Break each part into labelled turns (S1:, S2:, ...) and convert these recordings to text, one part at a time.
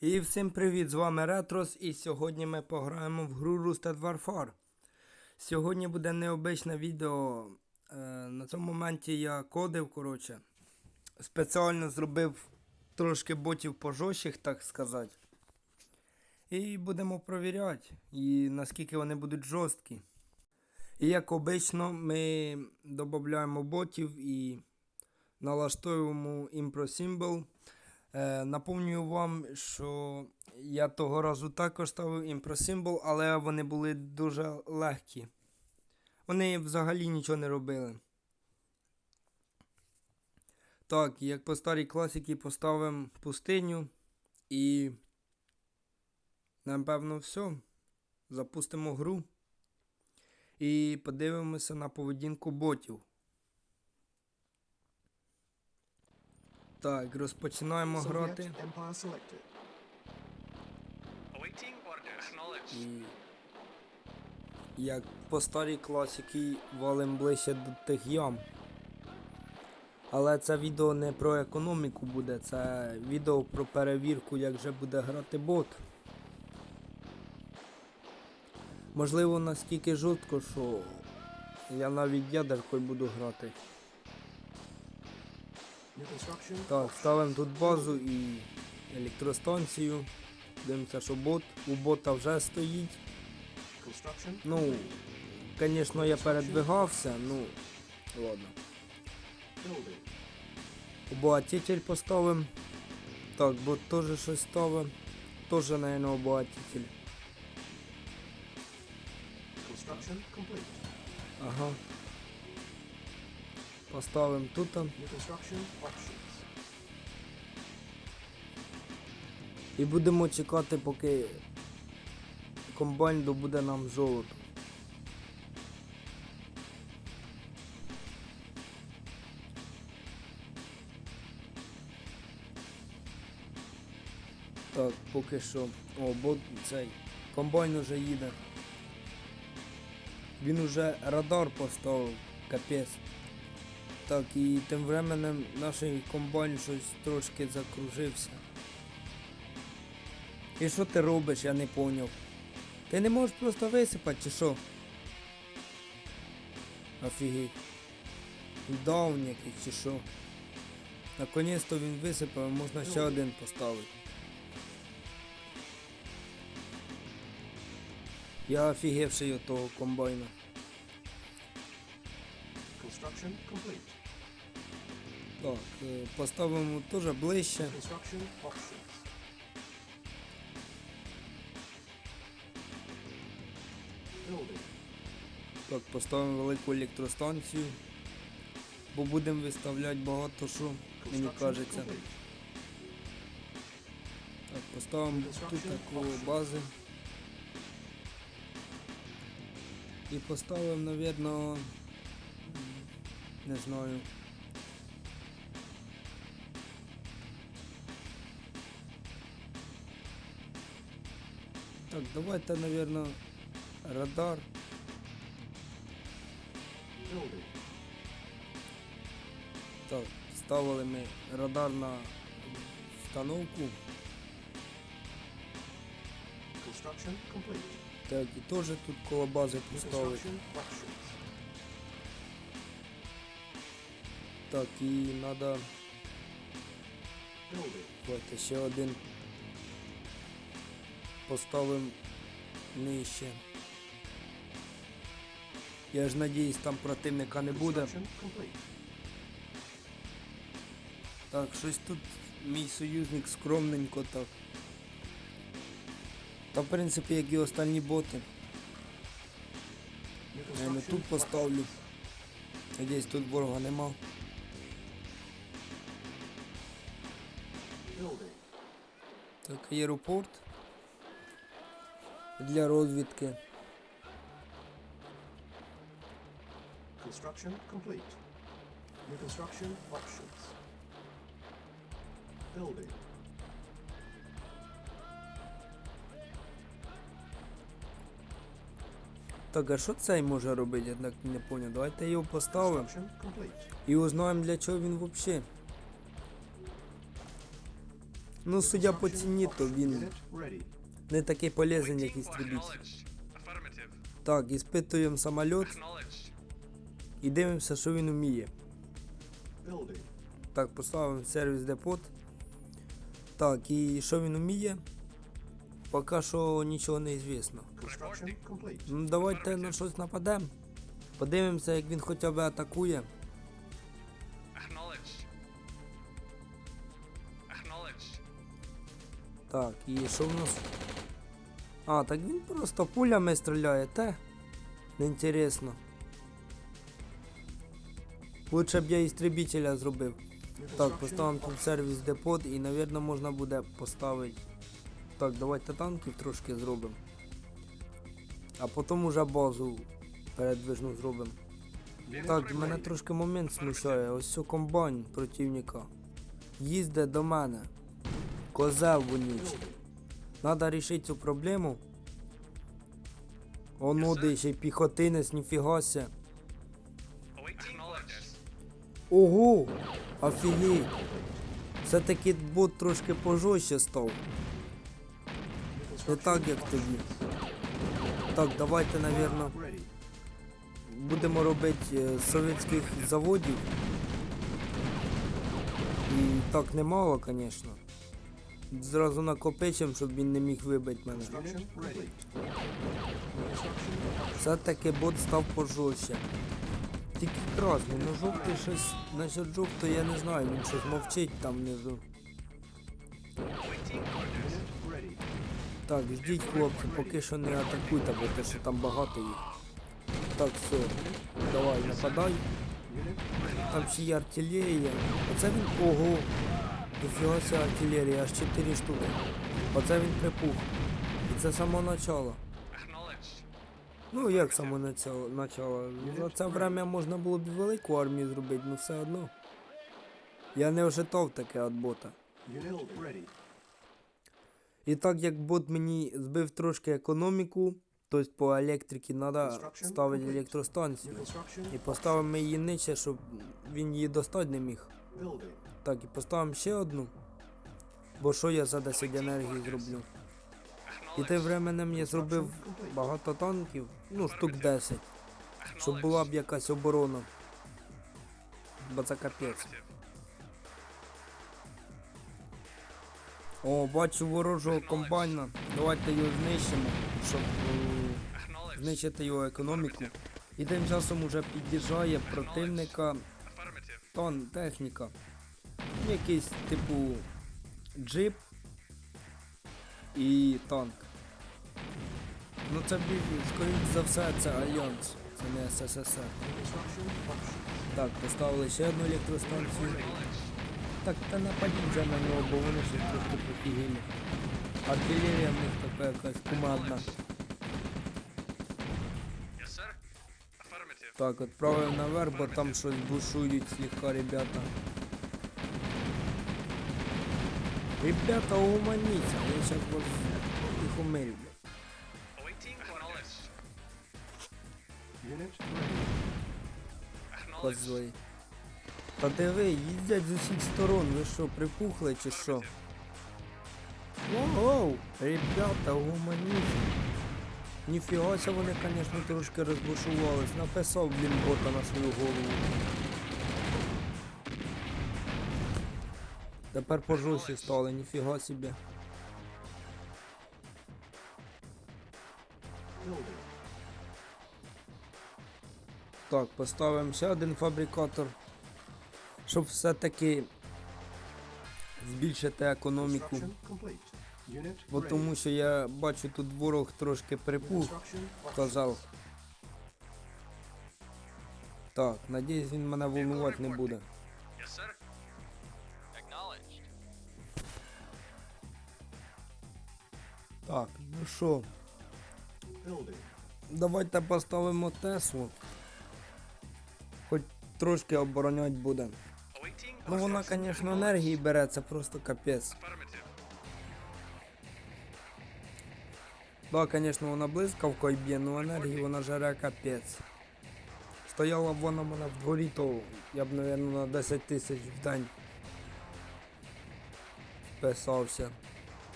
S1: І всім привіт! З вами Ретрос, і сьогодні ми пограємо в гру Roosted Warfare. Сьогодні буде необичне відео. Е, на цьому моменті я кодив, коротше. Спеціально зробив трошки ботів пожорстких, так сказати. І будемо провіряти, і наскільки вони будуть жорсткі. І як обично, ми додаємо ботів і налаштовуємо ImproSymbol. Е, напомнюю вам, що я того разу також ставив ImproSymbol, але вони були дуже легкі. Вони взагалі нічого не робили. Так, як по старій класіки поставимо пустиню і. Напевно, все. Запустимо гру і подивимося на поведінку ботів. Так, розпочинаємо грати. І як по старій класіки валим ближче до тих ям. Але це відео не про економіку буде, це відео про перевірку, як же буде грати бот. Можливо, настільки жорстко, що я навіть ядеркою буду грати. Так, ставимо тут базу і електростанцію. Дивимося, що бот. У бота вже стоїть. Ну, звісно, я передвигався, ну, ладно. Обогатитель поставимо. Так, бот теж щось ставить. Теж, мабуть, обогатитель. Ага. Поставимо тут. І будемо чекати, поки комбайн добуде нам золото. Так, поки що. О, бо цей комбайн уже їде. Він уже радар поставив, капець. Так, і тим временем наш комбайн щось трошки закружився. І що ти робиш, я не поняв. Ти не можеш просто висипати чи що? Офігеть. Даун якийсь чи що. Наконець-то він висипав, можна ще один поставити. Я офігевший від того комбайна.
S2: Construction complete.
S1: Так, е, поставимо теж ближче. Так, поставимо велику електростанцію. Бо будемо виставляти багато що, мені кажеться. Так, поставимо тут таку бази. І поставимо, навірно, не знаю. Так, давайте, навірно, радар. Так, ставили ми радар на встановку.
S2: Construction complete.
S1: Так, і теж тут коло бази
S2: options.
S1: Так, і треба
S2: Building.
S1: Давайте ще один поставимо нижче. Я ж надіюсь, там противника не буде. Так, щось тут мій союзник скромненько так. Та в принципі, як і останні боти. Я не тут поставлю. Надіюсь, тут ворога нема. Так, аеропорт. Для розвідки.
S2: Construction complete. New construction options. Building.
S1: Так, а що цей може робити, я так не поняв. Давайте його поставимо.
S2: Construction complete.
S1: І узнаємо для чого він взагалі. Ну, судя по ціні, то він
S2: Unit ready.
S1: не такий полезний, як істребитель. Так, іспитуємо самоліт і дивимося, що він вміє. Так, поставимо сервіс депот. Так, і що він вміє? Поки що нічого не звісно. Ну давайте на щось нападемо. Подивимося, як він хоча б атакує. Так, і що в нас? А, так він просто пулями стріляє, те? Неінтересно. Лучше б я істребителя зробив. Так, поставимо тут сервіс депот і, навірно, можна буде поставити. Так, давайте танків трошки зробимо. А потім уже базу передвижну зробимо. Так, мене трошки момент смущає. Ось цю комбайн противника. Їзде до мене. Козел вонючий. Надо рішити цю проблему. Оно де ще й піхотинець, ніфігася. Ого! Офігеть! Все-таки бот трошки пожорстче став. Не так, як тоді. Так, давайте,
S2: Ready.
S1: будемо робити е, з совєтських заводів. І так немало, звісно. Зразу накопичимо, щоб він не міг вибити мене.
S2: Option.
S1: Все-таки бот став пожорстче. Тільки красний, ну жовтий щось, насчет жовтого я не знаю, він щось мовчить там внизу. Так, ждіть хлопці, поки що не атакуйте, бо те, що там багато їх. Так, все, давай, нападай. Там ще є артилерія. Оце він. Ого! Дофіга артилерія, аж 4 штуки. Оце він припух. І це само начало. Ну як само начало? начало? За це время можна було б велику армію зробити, ну все одно. Я не ожидав таке від бота. І так як бот мені збив трошки економіку, тобто по електриці треба ставити електростанцію. І поставимо її нижче, щоб він її достати не міг. Так, і поставимо ще одну. Бо що я за 10 енергії зроблю? І тим временем я зробив багато танків, ну штук 10, щоб була б якась оборона. Бо це капець. О, бачу ворожого комбайна. Давайте його знищимо, щоб е, знищити його економіку. І тим часом уже під'їжджає противника тон техніка. Якийсь типу джип і танк. Ну це скоріш за все, це Альянс, це не СССР. Так, поставили ще одну електростанцію. Так, та нападіть вже на нього, бо вони щось трошки прифігіли. Артилерія в них така якась кумадна. Так, відправив наверх, бо там щось бушують слегка ребята. Ребята, угомоніться, я вас їх умирю.
S2: Unit.
S1: Козли. Та диви, їздять з усіх сторон, ви що, припухли чи що? Воу, ребята, гуманіться. Ніфіга ся вони, звісно, трошки розбушувались. Написав, блін, бота на свою голову. Тепер пожорстче стали, ніфіга собі. Так, поставимо ще один фабрикатор, щоб все-таки збільшити економіку. Бо тому що я бачу тут ворог трошки припух, казав. Так, надіюсь, він мене волнувати не буде. Так, ну що, давайте поставимо Теслу. Хоч трошки оборонять буде. Ну вона, звісно, енергії бере, це просто капець. Так, звісно, вона блискавкою б'є, але енергії вона жере капець. Стояла б вона мене в дворі, то я б, мабуть, на 10 тисяч в день підписався.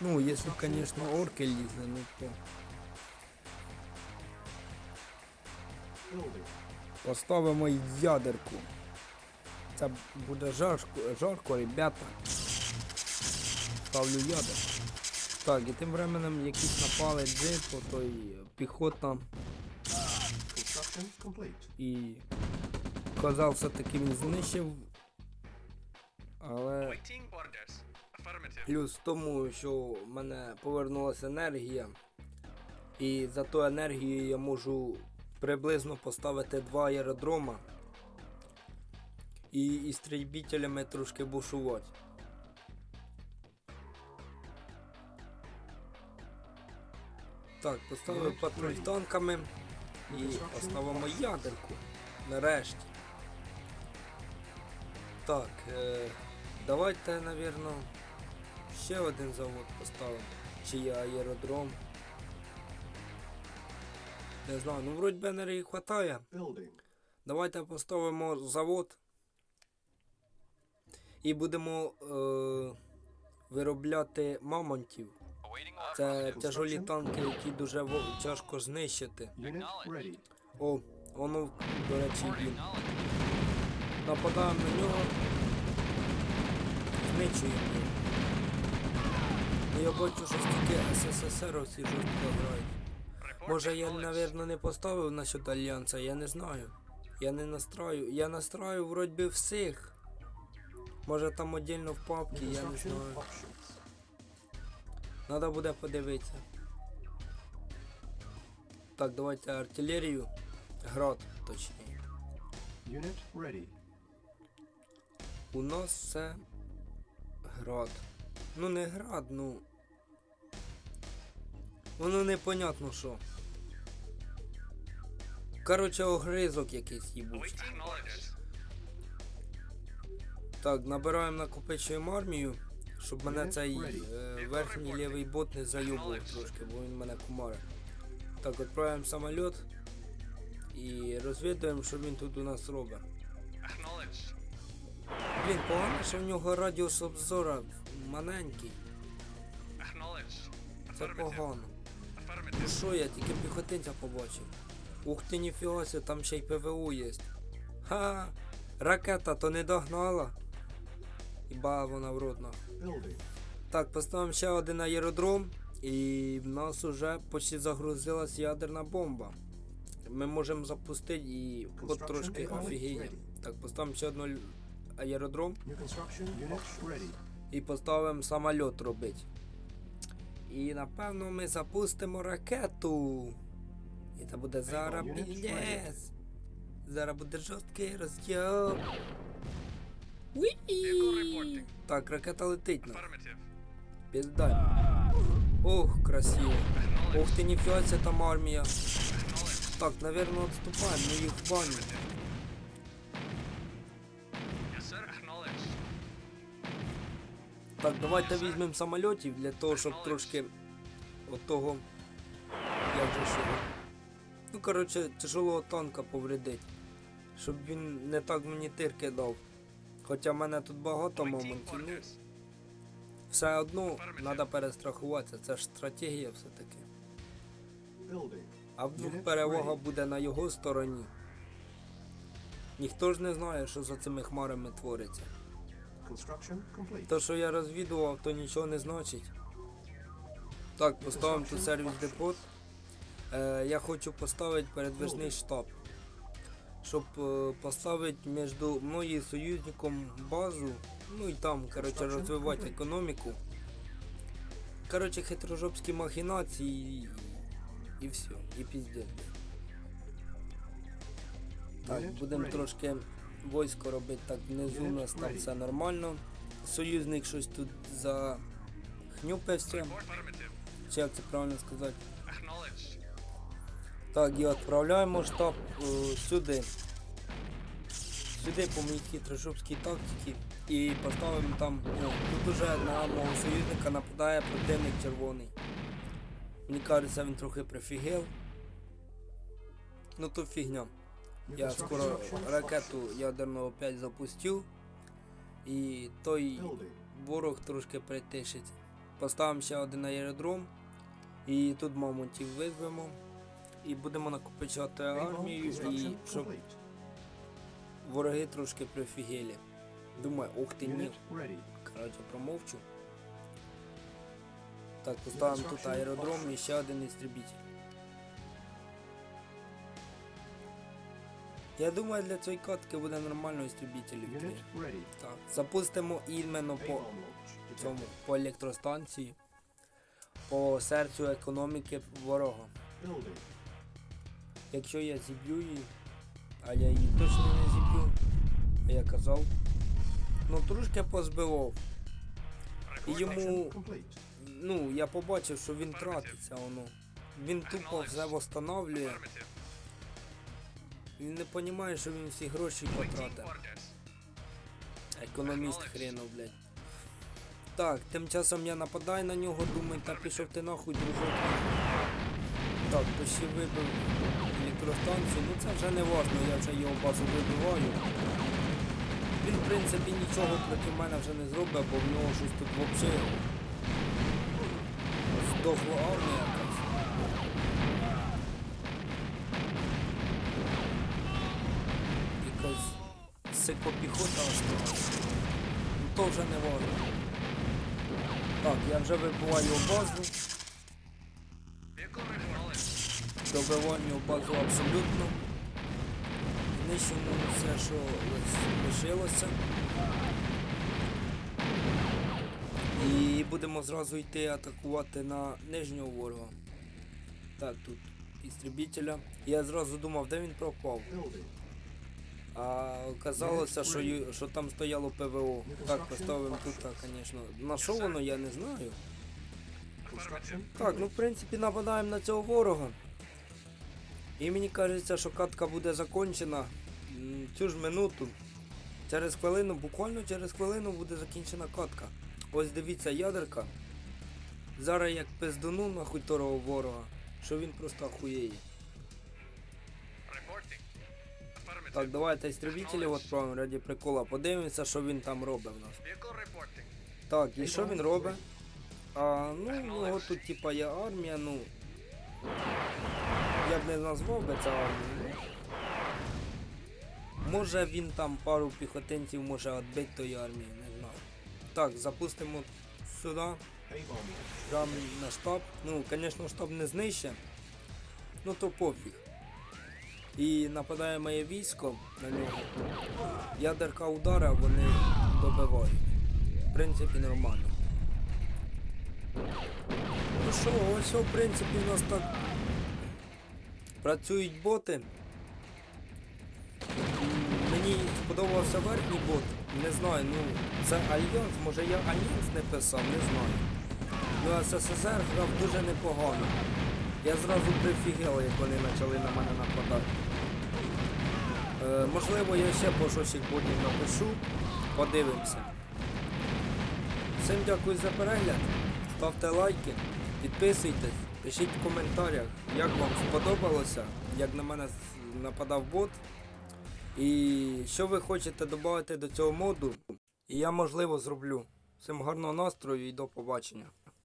S1: Ну, якщо, звісно, орки лізли, ну то поставимо ядерку. Це буде жарко, жарко, ребята. Ставлю ядерку. Так, і тим временем якісь напали джипу, то й піхота і казав все-таки він знищив. Але. Плюс тому, що в мене повернулася енергія. І за ту енергію я можу приблизно поставити два аеродрома. І істребітелями трошки бушувати. Так, поставив патруль танками і поставимо ядерку. Нарешті. Так, е, давайте, напевно, ще один завод поставимо. Чи є аеродром. Не знаю, ну вроді хватає.
S2: Building.
S1: Давайте поставимо завод і будемо е, виробляти мамонтів. Це тяжолі танки, які дуже тяжко знищити. О, воно, до речі, він. Нападаємо на нього. Знищуємо. Ну я бачу, що стільки СССР всі жорстко грають. Може я, напевно, не поставив насчет Альянса, я не знаю. Я не настраю. Я настраю вроді би всіх. Може там отдельно в папці, я не знаю. Надо буде подивитися. Так, давайте артилерію. Град, точніше.
S2: Unit ready.
S1: У нас це град. Ну не град, ну. Воно непонятно що. Короче, огризок якийсь їбучий. Так, набираємо накопичуємо армію, щоб мене цей е, верхній лівий бот не заюбував трошки, бо він мене кумарить. Так, відправляємо самоліт і розвідуємо, що він тут у нас робить. Блін, погано, що в нього радіус обзора маленький. Це погано. Ну що я, тільки піхотинця побачив. Ух ти, ніфіга себе, там ще й ПВУ є. Ха! Ракета то не догнала. Іба вона в рот Так, поставимо ще один аеродром, і в нас уже почти загрузилась ядерна бомба. Ми можемо запустити і от трошки офігіє. Так, поставимо ще один аеродром і поставимо самоліт робити. І напевно ми запустимо ракету. І це буде зараз
S2: Unit.
S1: Зараз буде жорсткий роз'єм. Так, ракета летить на.
S3: Affirmative.
S1: Піздай. Ох, красиво. Ох ти ніфіга це там армія. Так, наверное, отступаем, ну їх баню. Так, давайте візьмемо самольотів для того, щоб трошки от того. Як же що. Ну, коротше, тяжелого танка повредить. Щоб він не так мені тирки дав. Хоча в мене тут багато моментів. Ну, все одно треба перестрахуватися. Це ж стратегія все-таки. А вдруг перевага буде на його стороні. Ніхто ж не знає, що за цими хмарами твориться. То, що я розвідував, то нічого не значить. Так, поставимо тут сервіс депот. Е, я хочу поставити передвижний штаб. Щоб е, поставити між мною і союзником базу. Ну і там, коротше, розвивати економіку. Коротше, хитрожопські махінації і, і все, і піздець. Так, будемо трошки військо робити так внизу, у нас там все нормально. Союзник щось тут захнюпився, чи як це правильно сказати. Так, і відправляємо штаб е, сюди. Сюди по моїй хитрожопській тактиці. І поставимо там. О, тут уже на мого союзника нападає противник червоний. Мені кажеться, він трохи прифігел. Ну то фігня. Я скоро ракету ядерну опять запустю. І той ворог трошки притишиться. Поставимо ще один аеродром. І тут мамонтів визвемо. І будемо накопичати
S2: Able
S1: армію, і щоб вороги трошки прифігели. Думаю, ух ти ні. Коротше, промовчу. Так, поставимо тут аеродром і ще один істребитель. Я думаю, для цієї катки буде нормально істребителів.
S2: Unit
S1: Так, запустимо іменно по цьому, по електростанції, по серцю економіки ворога. Якщо я зіб'ю її, а я її точно не зіб'ю, а я казав. Ну трошки позбивав. І йому, ну, я побачив, що він тратиться воно. Він тупо все восстанавлює. Він не розуміє, що він всі гроші потратив. Економіст хренов, блядь. Так, тим часом я нападаю на нього, думаю, та пішов ти нахуй, дружок. Так, почти вибив електростанцію, ну це вже не важно, я вже його базу вибиваю. Він, в принципі, нічого проти мене вже не зробить, бо в нього щось тут взагалі здохла армія якась. Якась сикопіхота осталась. Ну то вже не важно. Так, я вже вибиваю базу. Добиванню базу абсолютно. Знищимо все, що лишилося. І будемо зразу йти атакувати на нижнього ворога. Так, тут істребителя. Я зразу думав, де він пропав. А оказалося, що, що там стояло ПВО. Так, поставимо тут, так, звісно. На що воно, я не знаю. Так, ну в принципі нападаємо на цього ворога. І мені кажеться, що катка буде закончена цю ж минуту. Через хвилину, буквально через хвилину буде закінчена катка. Ось дивіться, ядерка. Зараз як пиздану нахуй того ворога, що він просто охуєє. Так, давайте істребителів відправимо раді прикола. Подивимося, що він там робить в нас. Так, і що він робить? А, ну, нього тут типа є армія, ну. Я б не назвав би це армією. ну. Може він там пару піхотинців може відбити тої армії, не знаю. Так, запустимо сюди, прямо на штаб. Ну, звісно, штаб не знищить. Ну то пофіг. І нападає моє військо на нього. Ядерка удара вони добивають. В принципі, нормально. Ну що, ось в принципі у нас так працюють боти. Мені сподобався верхній бот. Не знаю, ну це Альянс, може я Альянс не писав, не знаю. Ну СССР грав дуже непогано. Я зразу прифігел, як вони почали на мене нападати. Е, можливо, я ще по шостих ботів напишу. Подивимося. Всім дякую за перегляд. Ставте лайки, підписуйтесь, пишіть в коментарях, як вам сподобалося, як на мене нападав бот. І що ви хочете додати до цього моду. І я можливо зроблю. Всім гарного настрою і до побачення.